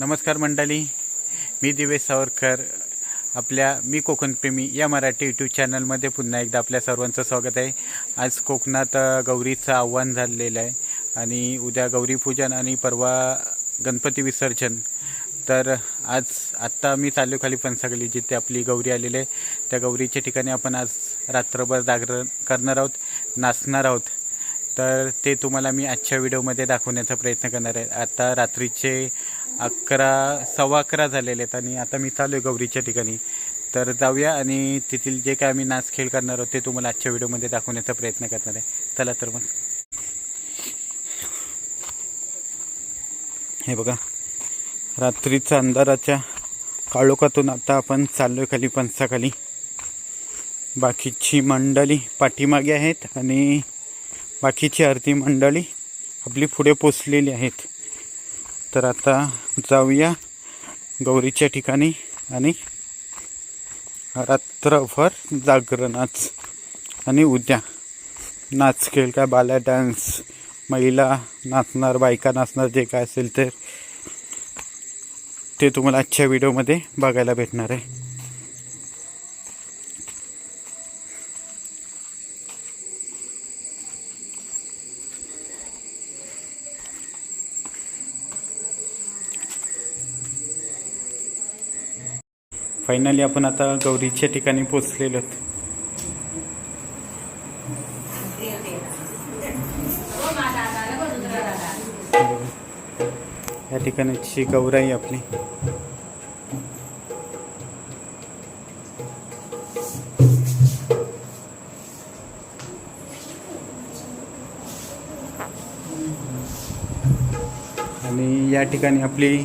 नमस्कार मंडळी. मी दिवेश सावरकर. आपल्या मी कोकणप्रेमी या मराठी यूट्यूब चॅनलमध्ये पुन्हा एकदा आपल्या सर्वांचं स्वागत आहे. आज कोकणात गौरीचं आव्हान झालेलं आहे आणि उद्या गौरीपूजन आणि परवा गणपती विसर्जन. तर आज आत्ता मी चाललो खाली जिथे आपली गौरी आलेली आहे त्या गौरीच्या ठिकाणी आपण आज रात्रभर जागरण करणार आहोत नाचणार आहोत. तर ते तुम्हाला मी आजच्या व्हिडिओमध्ये दाखवण्याचा प्रयत्न करणार आहे. आता रात्रीचे अकरा सव्वा अकरा झालेले आहेत आणि आता मी चालू आहे गौरीच्या ठिकाणी. तर जाऊया आणि तेथील जे काय आम्ही नाच खेळ करणार आहोत ते तुम्हाला आजच्या व्हिडिओमध्ये दाखवण्याचा प्रयत्न करणार आहे. चला तर मग. हे बघा रात्रीच्या अंधाराच्या काळोखातून आता आपण चाललो आहे खाली पंचाखाली. बाकीची मंडळी पाठीमागे आहेत आणि बाकीची आरती मंडळी आपली पुढे पोचलेली आहेत. तर आता जाऊया गौरीच्या ठिकाणी आणि रात्रभर जागरणाच आणि उद्या नाच खेळ काय बाला डान्स महिला नाचणार बायका नाचणार जे काय असेल तर ते तुम्हाला आजच्या व्हिडिओमध्ये बघायला भेटणार आहे. फायनली आपण आता गौरीच्या ठिकाणी पोचलेलो आहोत. या ठिकाणची गौराई आपली. आणि या ठिकाणी आपली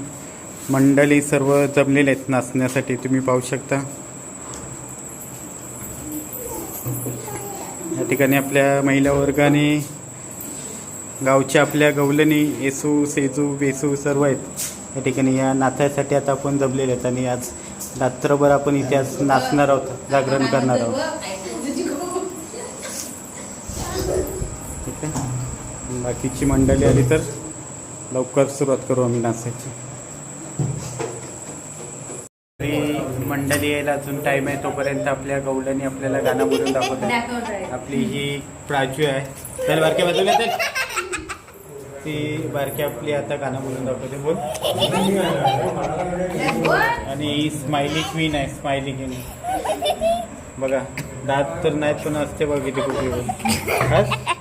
मंडळी सर्व जमलेले आहेत नाचण्यासाठी तुम्ही पाहू शकता. या ठिकाणी आपल्या महिला वर्गाने गावच्या आपल्या गवलनी येसू सेजू बेसू सर्व आहेत. या ठिकाणी या नाचायसाठी आता आपण जमलेले आहेत आणि आज रात्रभर आपण इथे आज नाचणार आहोत जागरण करणार आहोत. ठीक आहे? बाकीची मंडळी आली तर लवकर सुरुवात करू आम्ही नाचायची तरी मंडळी यायला अजून टाइम आहे तोपर्यंत आपल्या गवल्याने आपल्याला गाणं बोलून दाखवत आहे आपली ही प्राजू आहे. तर बारक्या बाजूला चल. ती बारकी आपली आता गाणं बोलून दाखवते. बोल. आणि ही स्माइली क्वीन आहे स्माइली क्वीन बघा दात तर नाहीत पण असते बघ किती कुठे बोल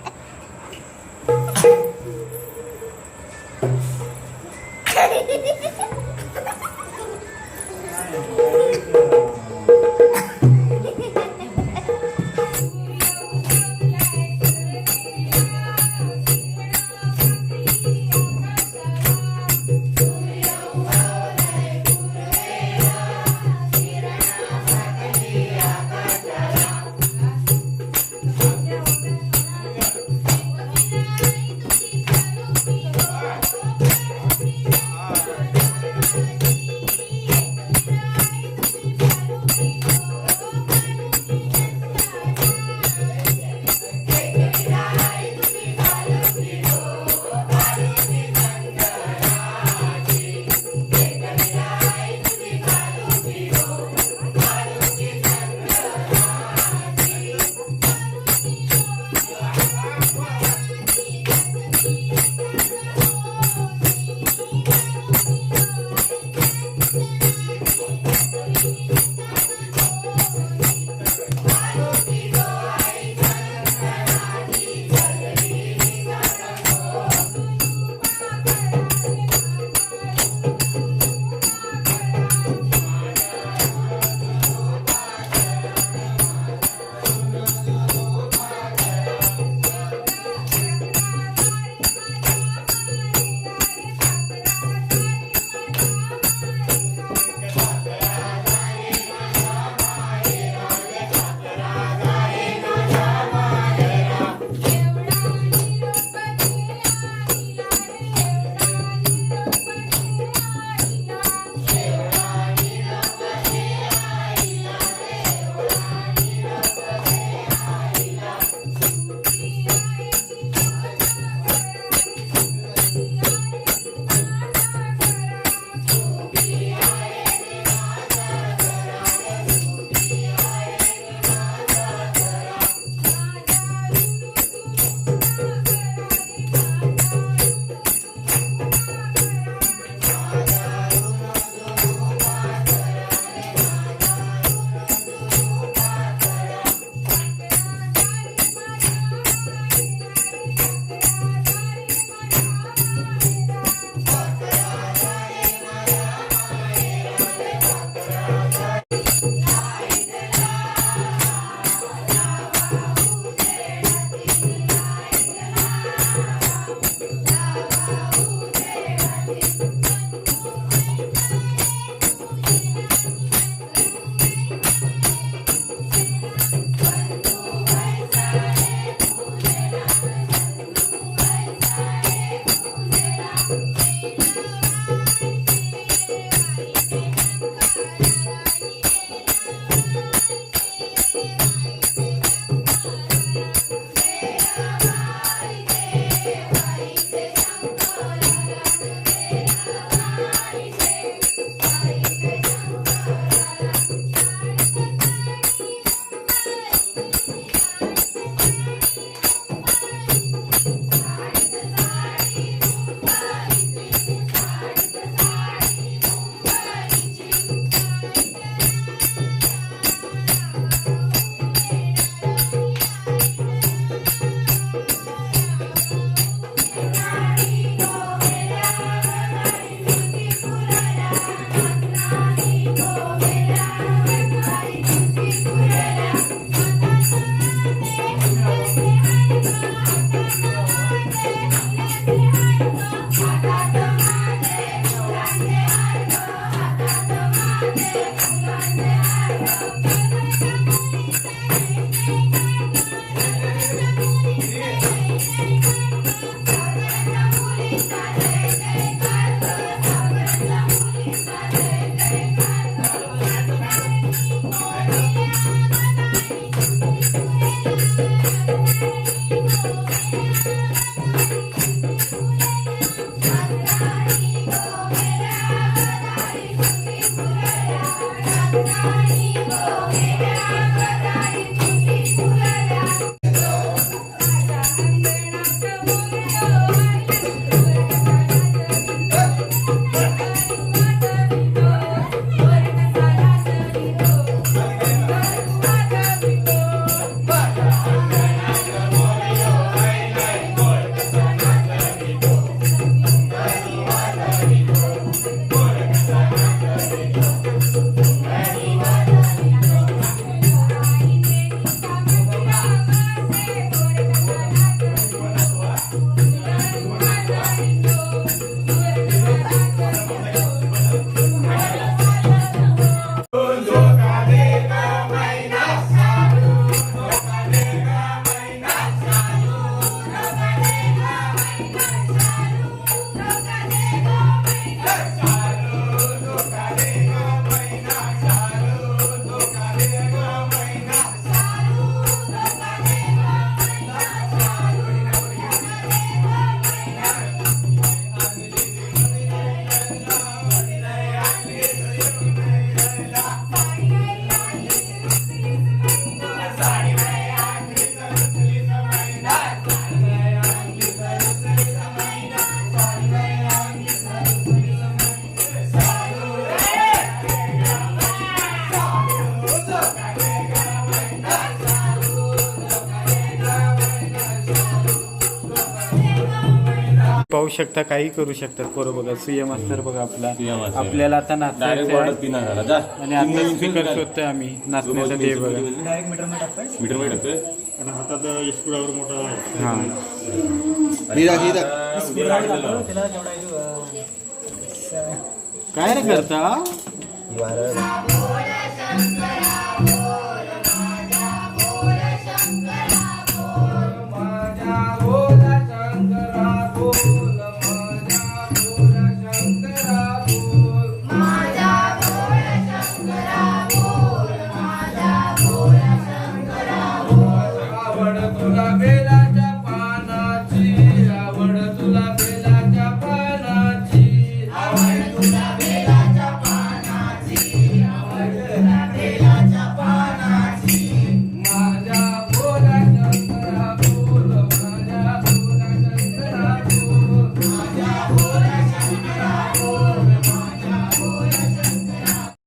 शकता काही करू शकतात. पोरं बघा सुयम मास्तर बघा आपला. मास्तर. आपल्याला आता डायरेक्ट नाचायचं आहे. जा. आणि आता स्पीकर शोधतोय आम्ही. नाचण्यासाठी हे बघा. मीटरमध्ये टाकतोय? हातात स्क्रूड्रायव्हर मोठा आहे. हा. काय रे करता?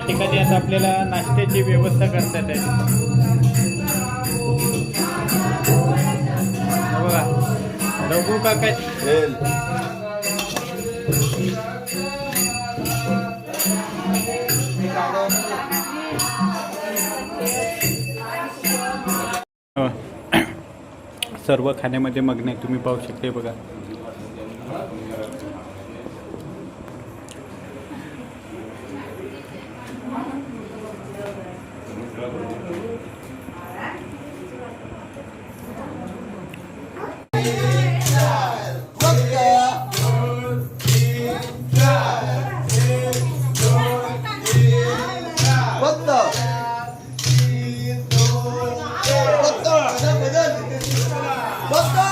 ठिकाणी आता आपल्याला नाश्त्याची व्यवस्था करतात आहे बघा. रघु काका सर्व खाण्यामध्ये मग्न आहे तुम्ही पाहू शकता बघा. Basta!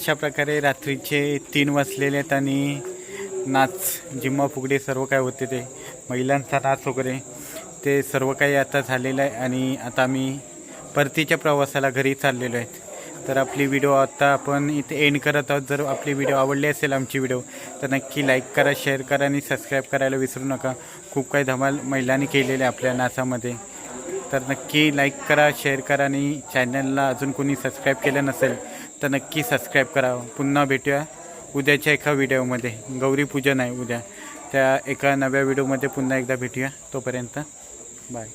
अशा प्रकारे रात्रीचे तीन वाजलेले आहेत आणि नाच जिम्मा फुगडे सर्व काय होते ते महिलांचा नाच वगैरे ते सर्व काही आता झालेलं आहे आणि आता आम्ही परतीच्या प्रवासाला घरी चाललेलो आहेत. तर आपली व्हिडिओ आता आपण इथे एंड करत आहोत. जर आपली व्हिडिओ आवडली असेल आमची व्हिडिओ तर नक्की लाईक करा शेअर करा आणि सबस्क्राईब करायला विसरू नका. खूप काही धमाल महिलांनी केलेले आहे आपल्या नाचामध्ये. तर नक्की लाईक करा शेअर करा आणि चॅनलला अजून कोणी सबस्क्राईब केलं नसेल तर नक्की सबस्क्राईब करा. पुन्हा भेटूया उद्याच्या एका व्हिडिओमध्ये गौरी पूजन आहे उद्या. त्या एका नव्या व्हिडिओमध्ये पुन्हा एकदा भेटूया. तोपर्यंत बाय